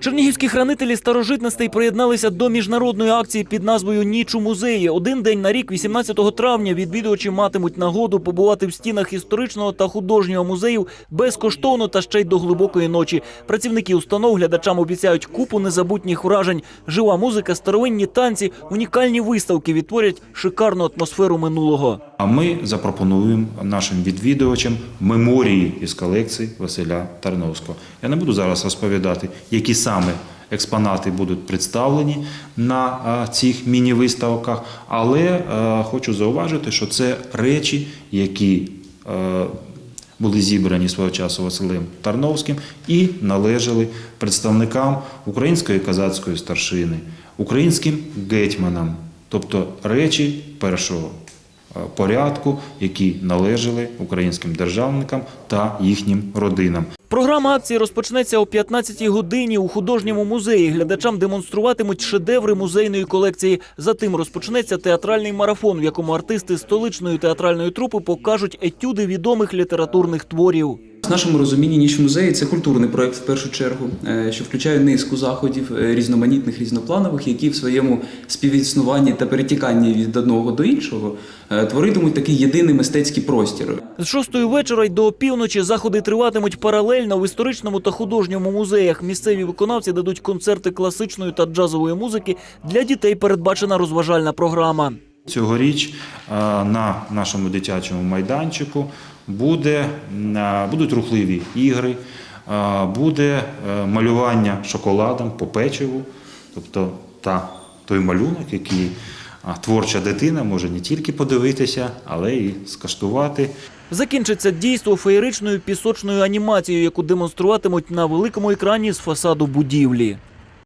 Чернігівські хранителі старожитностей приєдналися до міжнародної акції під назвою Ніч у музеї. Один день на рік, 18 травня, відвідувачі матимуть нагоду побувати в стінах історичного та художнього музеїв безкоштовно та ще й до глибокої ночі. Працівники установ глядачам обіцяють купу незабутніх вражень. Жива музика, старовинні танці, унікальні виставки відтворять шикарну атмосферу минулого. А ми запропонуємо нашим відвідувачам меморії із колекції Василя Тарновського. Я не буду зараз розповідати, які саме експонати будуть представлені на цих міні-виставках, але е, хочу зауважити, що це речі, які е, були зібрані свого часу Василем Тарновським і належали представникам української козацької старшини, українським гетьманам, тобто речі першого порядку, які належали українським державникам та їхнім родинам. Програма акції розпочнеться о 15-й годині у художньому музеї. Глядачам демонструватимуть шедеври музейної колекції. Затим розпочнеться театральний марафон, в якому артисти столичної театральної трупи покажуть етюди відомих літературних творів. Нашому розумінні ніч музеї це культурний проект в першу чергу, е, що включає низку заходів е, різноманітних, різнопланових, які в своєму співіснуванні та перетіканні від одного до іншого е, творитимуть такий єдиний мистецький простір. З шостої вечора й до опівночі заходи триватимуть паралельно в історичному та художньому музеях. Місцеві виконавці дадуть концерти класичної та джазової музики. Для дітей передбачена розважальна програма. Цьогоріч е, на нашому дитячому майданчику буде, е, будуть рухливі ігри, е, буде малювання шоколадом по печиву, тобто та, той малюнок, який творча дитина може не тільки подивитися, але і скаштувати. Закінчиться дійство феєричною пісочною анімацією, яку демонструватимуть на великому екрані з фасаду будівлі.